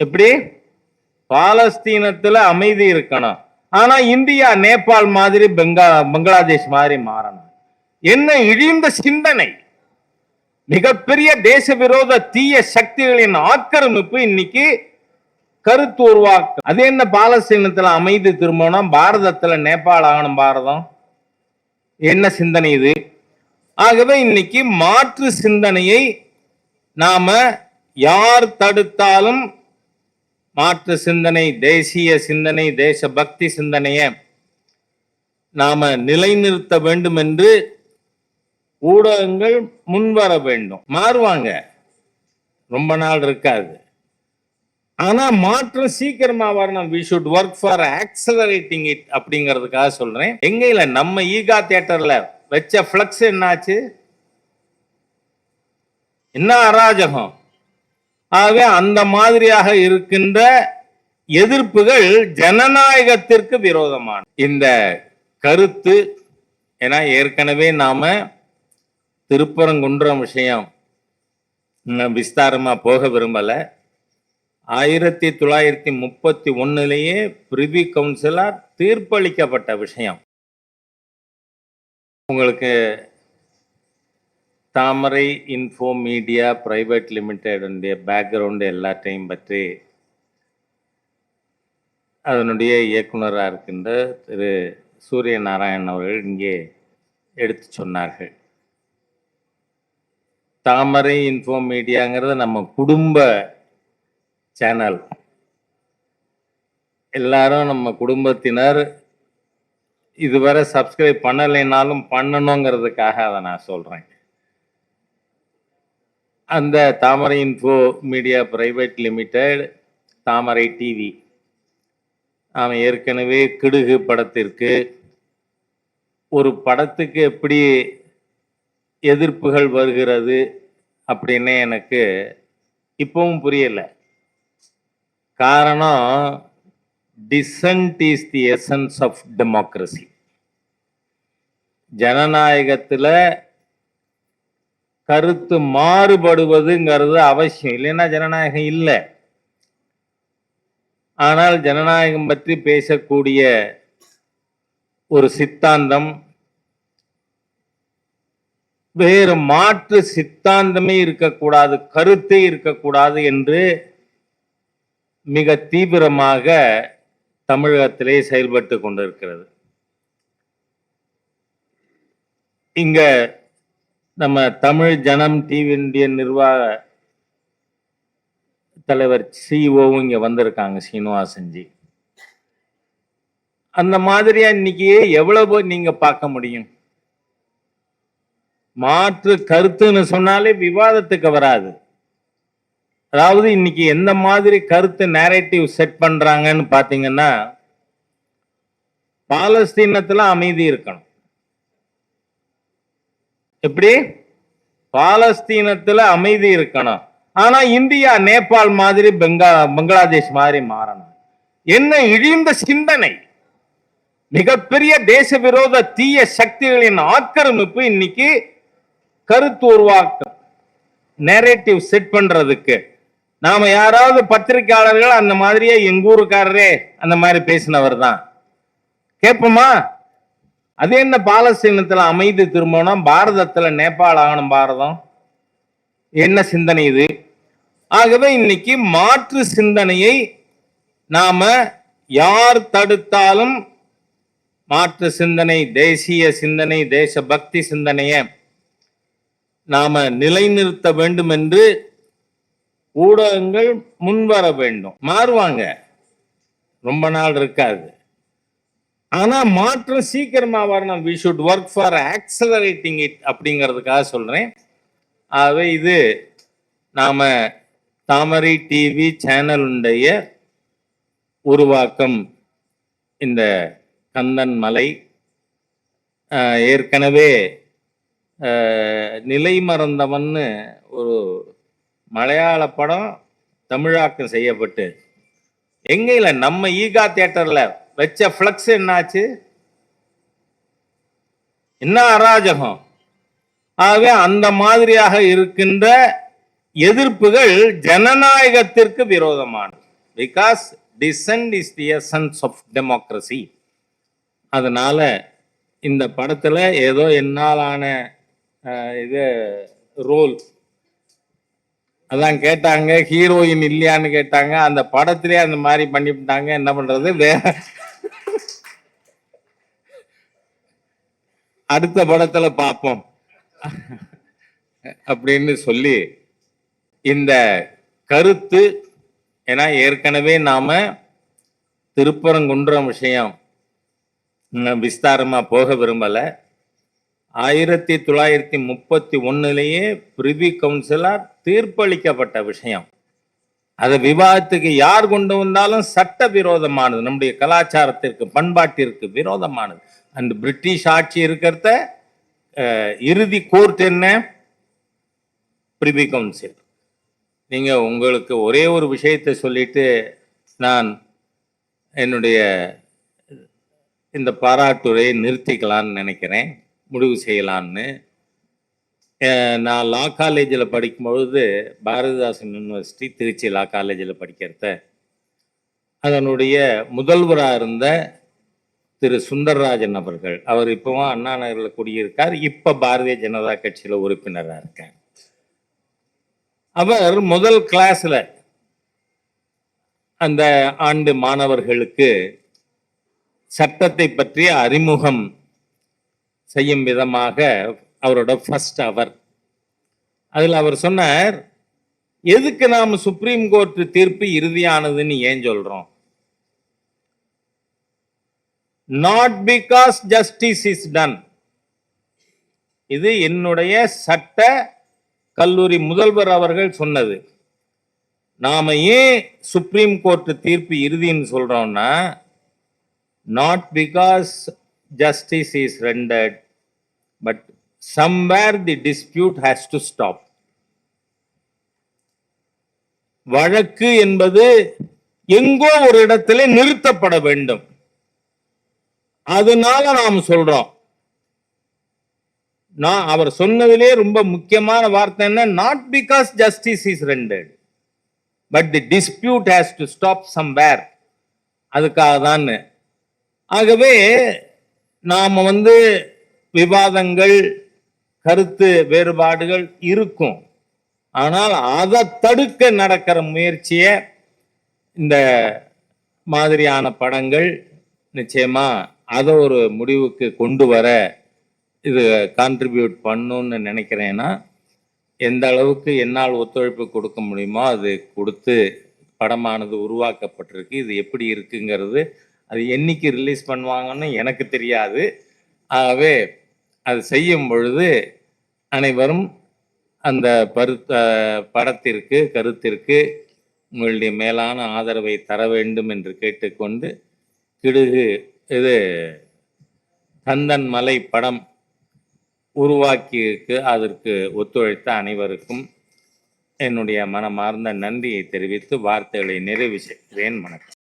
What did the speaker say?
எப்படி? பாலஸ்தீனத்துல அமைதி இருக்கணும். ஆனா இந்தியா நேபாள் மாதிரி பெங்கா பங்களாதேஷ் மாதிரி மாறணும். என்ன இழிந்த சிந்தனை? மிகப்பெரிய தேச விரோத தீய சக்திகளின் ஆக்கிரமிப்பு இன்னைக்கு கருத்து உருவாக்கு. அது என்ன பாலஸ்தீனத்துல அமைதி திரும்பணும் பாரதத்துல நேபாள் ஆகணும் பாரதம். என்ன சிந்தனை இது? ஆகவே இன்னைக்கு மாற்று சிந்தனையை நாம யார் தடுத்தாலும் மாற்று சிந்தனை தேசிய சிந்தனை தேசபக்தி சிந்தனையை நாம நிலைநிறுத்த வேண்டும் என்று ஊடகங்கள் முன்வர வேண்டும். மாறுவாங்க. ரொம்ப நாள் இருக்காது. ஆனா மாற்றம் சீக்கிரமா வரணும். We should work for accelerating it அப்படிங்கிறதுக்காக சொல்றேன். எங்க இல்ல? நம்ம ஈகா தியேட்டர்ல வச்ச ஃபிளக்ஸ் என்னாச்சு? என்ன அராஜகம்? ஆகவே அந்த மாதிரியாக இருக்கின்ற எதிர்ப்புகள் ஜனநாயகத்திற்கு விரோதமான. இந்த கருத்து ஏன்னா ஏற்கனவே நாம திருப்பரங்குன்றம் விஷயம் விஸ்தாரமா போக விரும்பல. ஆயிரத்தி தொள்ளாயிரத்தி முப்பத்தி ஒன்னுலேயே பிரிவி கவுன்சிலார் தீர்ப்பளிக்கப்பட்ட விஷயம். உங்களுக்கு தாமரை இன்ஃபோ மீடியா பிரைவேட் லிமிடெடுடைய பேக்ரவுண்டு எல்லாத்தையும் பற்றி அதனுடைய இயக்குனராக இருக்கின்ற திரு சூரிய நாராயணன் அவர்கள் இங்கே எடுத்து சொன்னார்கள். தாமரை இன்ஃபோ மீடியாங்கிறது நம்ம குடும்ப சேனல். எல்லாரும் நம்ம குடும்பத்தினர் இதுவரை சப்ஸ்கிரைப் பண்ணலைனாலும் பண்ணணுங்கிறதுக்காக அதை நான் சொல்கிறேன் அந்த Thamarai info media private limited Thamarai TV. அவன் ஏற்கனவே கிடுகு படத்திற்கு ஒரு படத்துக்கு எப்படி எதிர்ப்புகள் வருகிறது அப்படின்னு எனக்கு இப்பவும் புரியலை. காரணம் dissent is the essence of democracy ஜனநாயகத்தில் கருத்து மாறுபடுவதுங்கிறது அவசியம். இல்லைன்னா ஜனநாயகம் இல்லை. ஆனால் ஜனநாயகம் பற்றி பேசக்கூடிய ஒரு சித்தாந்தம் வேறு மாற்று சித்தாந்தமே இருக்கக்கூடாது கருத்தே இருக்கக்கூடாது என்று மிக தீவிரமாக தமிழகத்திலே செயல்பட்டு கொண்டிருக்கிறது. இங்க நம்ம தமிழ் ஜனம் டிவியுடைய நிர்வாக தலைவர் சிஓவும் இங்கே வந்திருக்காங்க சீனிவாசன்ஜி. அந்த மாதிரியா இன்னைக்கு எவ்வளவு நீங்க பார்க்க முடியும்? மாற்று கருத்துன்னு சொன்னாலே விவாதத்துக்கு வராது. அதாவது இன்னைக்கு எந்த மாதிரி கருத்து நேரேட்டிவ் செட் பண்றாங்கன்னு பாத்தீங்கன்னா பாலஸ்தீனத்துல அமைதி இருக்கணும். எப்படி? பாலஸ்தீனத்துல அமைதி இருக்கணும். ஆனா இந்தியா நேபாள் மாதிரி பெங்கா பங்களாதேஷ் மாதிரி மாறணும். என்ன இழிந்த சிந்தனை. மிகப்பெரிய தேச விரோத தீய சக்திகளின் ஆக்கிரமிப்பு இன்னைக்கு கருத்து உருவாக்கம். நேரேட்டிவ் செட் பண்றதுக்கு. நாம யாராவது பத்திரிக்கையாளர்கள் அந்த மாதிரியே எங்க ஊருக்காரரே அந்த மாதிரி பேசினவர் தான் கேட்போமா? அது என்ன பாலஸ்தீனத்துல அமைதி திரும்பணும் பாரதத்துல நேபாள் ஆகணும் பாரதம். என்ன சிந்தனை இது? ஆகவே இன்னைக்கு மாற்று சிந்தனையை நாம யார் தடுத்தாலும் மாற்று சிந்தனை தேசிய சிந்தனை தேசபக்தி சிந்தனையை நாம நிலைநிறுத்த வேண்டும் என்று ஊடகங்கள் முன்வர வேண்டும். மாறுவாங்க. ரொம்ப நாள் இருக்காது. ஆனா மாற்றம் சீக்கிரமா வரணும். We should work for accelerating it அப்படிங்கிறதுக்காக சொல்றேன். ஆகவே இது நாம தாமரை டிவி சேனலுடைய உருவாக்கம். இந்த கந்தன் மலை ஏற்கனவே நிலை மறந்தவன்னு ஒரு மலையாள படம் தமிழாக்கம் செய்யப்பட்டு. எங்கே இல்லை நம்ம ஈகா தேட்டரில் வச்ச ஃப்ளக்ஸ் என்னாச்சு? என்ன அராஜகம்? ஆகவே அந்த மாதிரியாக இருக்கின்ற எதிர்ப்புகள் ஜனநாயகத்திற்கு விரோதமானது. Because dissent is the essence of democracy அதனால இந்த படத்துல ஏதோ என்னாலான இது ரோல் அதான் கேட்டாங்க ஹீரோயின் இல்லையான்னு கேட்டாங்க. அந்த படத்திலே அந்த மாதிரி பண்ணிவிட்டாங்க. என்ன பண்றது? வேற அடுத்த படத்துல பார்ப்போம் அப்படின்னு சொல்லி இந்த கருத்து ஏன்னா ஏற்கனவே நாம திருப்பரங்குன்றம் விஷயம் விஸ்தாரமா போக விரும்பல. ஆயிரத்தி தொள்ளாயிரத்தி முப்பத்தி ஒன்னுலேயே பிரிவி கவுன்சிலார் தீர்ப்பளிக்கப்பட்ட விஷயம். அதை விவாதத்துக்கு யார் கொண்டு வந்தாலும் சட்ட விரோதமானது நம்முடைய கலாச்சாரத்திற்கு பண்பாட்டிற்கு விரோதமானது. அந்த பிரிட்டிஷ் ஆட்சி இருக்கிறத இறுதி கோர்ட் என்ன? Privy council. நீங்கள் உங்களுக்கு ஒரே ஒரு விஷயத்தை சொல்லிட்டு நான் என்னுடைய இந்த பாராட்டுரையை நிறுத்திக்கலாம்னு நினைக்கிறேன். முடிவு செய்யலான்னு நான் லா காலேஜில் படிக்கும்பொழுது பாரதிதாசன் யூனிவர்சிட்டி திருச்சி லா காலேஜில் படிக்கிறத. அதனுடைய முதல்வராக இருந்த திரு சுந்தரராஜன் அவர்கள். அவர் இப்போவும் அண்ணா நகரில் குடியிருக்கார். இப்போ பாரதிய ஜனதா கட்சியில் உறுப்பினராக இருக்கார். அவர் முதல் கிளாஸில் அந்த ஆண்டு மாணவர்களுக்கு சட்டத்தை பற்றிய அறிமுகம் செய்யும் விதமாக அவரோட ஃபர்ஸ்ட் அவர் அதில் அவர் சொன்னார் எதுக்கு நாம் சுப்ரீம் கோர்ட் தீர்ப்பு இறுதியானதுன்னு ஏன் சொல்கிறோம் not because justice is done இது என்னுடைய சட்ட கல்லூரி முதல்வர் அவர்கள் சொன்னது. நாம ஏன் சுப்ரீம் கோர்ட் தீர்ப்பு இறுதின்னு சொல்றோம்னா not because justice is rendered but somewhere the dispute has to stop வழக்கு என்பது எங்கோ ஒரு இடத்திலே நிறுத்தப்பட வேண்டும். அதனால நாம் சொல்றோம். நான் அவர் சொன்னதிலே ரொம்ப முக்கியமான வார்த்தை என்ன? Not because justice is rendered but the dispute has to stop somewhere அதுக்காக தான் ஆகவே நாம் வந்து விவாதங்கள் கருத்து வேறுபாடுகள் இருக்கும். ஆனால் அதை தடுக்க நடக்கிற முயற்சியை இந்த மாதிரியான படங்கள் நிச்சயமாக அதை ஒரு முடிவுக்கு கொண்டு வர இது கான்ட்ரிபியூட் பண்ணுன்னு நினைக்கிறேன்னா எந்த அளவுக்கு என்னால் ஒத்துழைப்பு கொடுக்க முடியுமோ அது கொடுத்து படமானது உருவாக்கப்பட்டிருக்கு. இது எப்படி இருக்குங்கிறது அது என்னைக்கு ரிலீஸ் பண்ணுவாங்கன்னு எனக்கு தெரியாது. ஆகவே அது செய்யும் பொழுது அனைவரும் அந்த பருத்த படத்திற்கு கருத்திற்கு உங்களுடைய மேலான ஆதரவை தர வேண்டும் என்று கேட்டுக்கொண்டு கிடுகு இது கந்தன் மலை படம் உருவாக்கியிருக்கு. அதற்கு ஒத்துழைத்த அனைவருக்கும் என்னுடைய மனமார்ந்த நன்றியை தெரிவித்து வார்த்தைகளை நிறைவு செய்கிறேன். வணக்கம்.